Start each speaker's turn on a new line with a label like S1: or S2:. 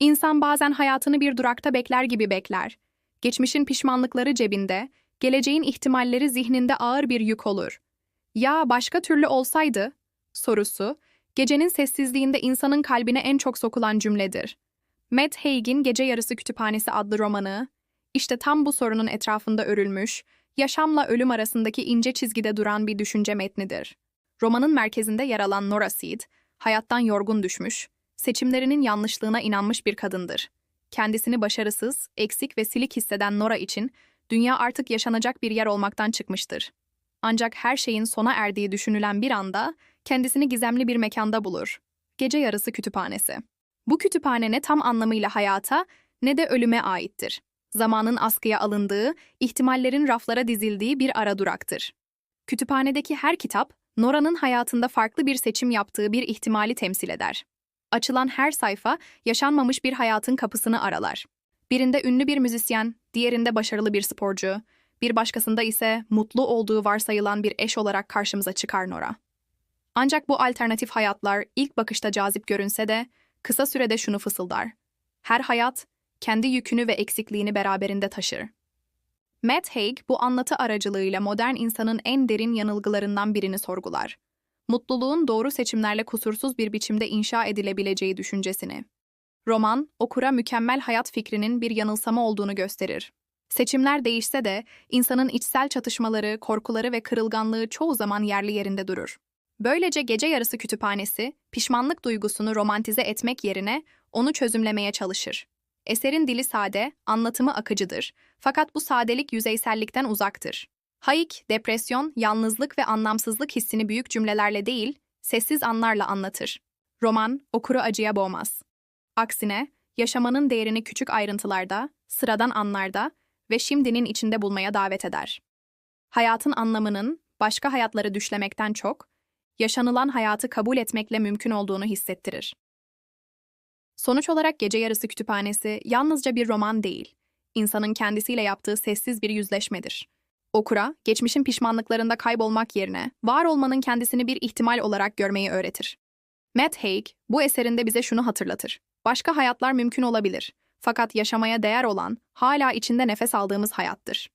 S1: İnsan bazen hayatını bir durakta bekler gibi bekler. Geçmişin pişmanlıkları cebinde, geleceğin ihtimalleri zihninde ağır bir yük olur. Ya başka türlü olsaydı? Sorusu, gecenin sessizliğinde insanın kalbine en çok sokulan cümledir. Matt Haig'in Gece Yarısı Kütüphanesi adlı romanı, işte tam bu sorunun etrafında örülmüş, yaşamla ölüm arasındaki ince çizgide duran bir düşünce metnidir. Romanın merkezinde yer alan Nora Seed, hayattan yorgun düşmüş, seçimlerinin yanlışlığına inanmış bir kadındır. Kendisini başarısız, eksik ve silik hisseden Nora için dünya artık yaşanacak bir yer olmaktan çıkmıştır. Ancak her şeyin sona erdiği düşünülen bir anda kendisini gizemli bir mekanda bulur. Gece yarısı kütüphanesi. Bu kütüphane ne tam anlamıyla hayata ne de ölüme aittir. Zamanın askıya alındığı, ihtimallerin raflara dizildiği bir ara duraktır. Kütüphanedeki her kitap, Nora'nın hayatında farklı bir seçim yaptığı bir ihtimali temsil eder. Açılan her sayfa, yaşanmamış bir hayatın kapısını aralar. Birinde ünlü bir müzisyen, diğerinde başarılı bir sporcu, bir başkasında ise mutlu olduğu varsayılan bir eş olarak karşımıza çıkar Nora. Ancak bu alternatif hayatlar ilk bakışta cazip görünse de kısa sürede şunu fısıldar. Her hayat kendi yükünü ve eksikliğini beraberinde taşır. Matt Haig bu anlatı aracılığıyla modern insanın en derin yanılgılarından birini sorgular. Mutluluğun doğru seçimlerle kusursuz bir biçimde inşa edilebileceği düşüncesini. Roman, okura mükemmel hayat fikrinin bir yanılsama olduğunu gösterir. Seçimler değişse de insanın içsel çatışmaları, korkuları ve kırılganlığı çoğu zaman yerli yerinde durur. Böylece gece yarısı kütüphanesi, pişmanlık duygusunu romantize etmek yerine onu çözümlemeye çalışır. Eserin dili sade, anlatımı akıcıdır. Fakat bu sadelik yüzeysellikten uzaktır. Hayek, depresyon, yalnızlık ve anlamsızlık hissini büyük cümlelerle değil, sessiz anlarla anlatır. Roman, okuru acıya boğmaz. Aksine, yaşamanın değerini küçük ayrıntılarda, sıradan anlarda ve şimdinin içinde bulmaya davet eder. Hayatın anlamının, başka hayatları düşlemekten çok, yaşanılan hayatı kabul etmekle mümkün olduğunu hissettirir. Sonuç olarak Gece Yarısı Kütüphanesi yalnızca bir roman değil, insanın kendisiyle yaptığı sessiz bir yüzleşmedir. Okura, geçmişin pişmanlıklarında kaybolmak yerine var olmanın kendisini bir ihtimal olarak görmeyi öğretir. Matt Haig, bu eserinde bize şunu hatırlatır. Başka hayatlar mümkün olabilir. Fakat yaşamaya değer olan, hala içinde nefes aldığımız hayattır.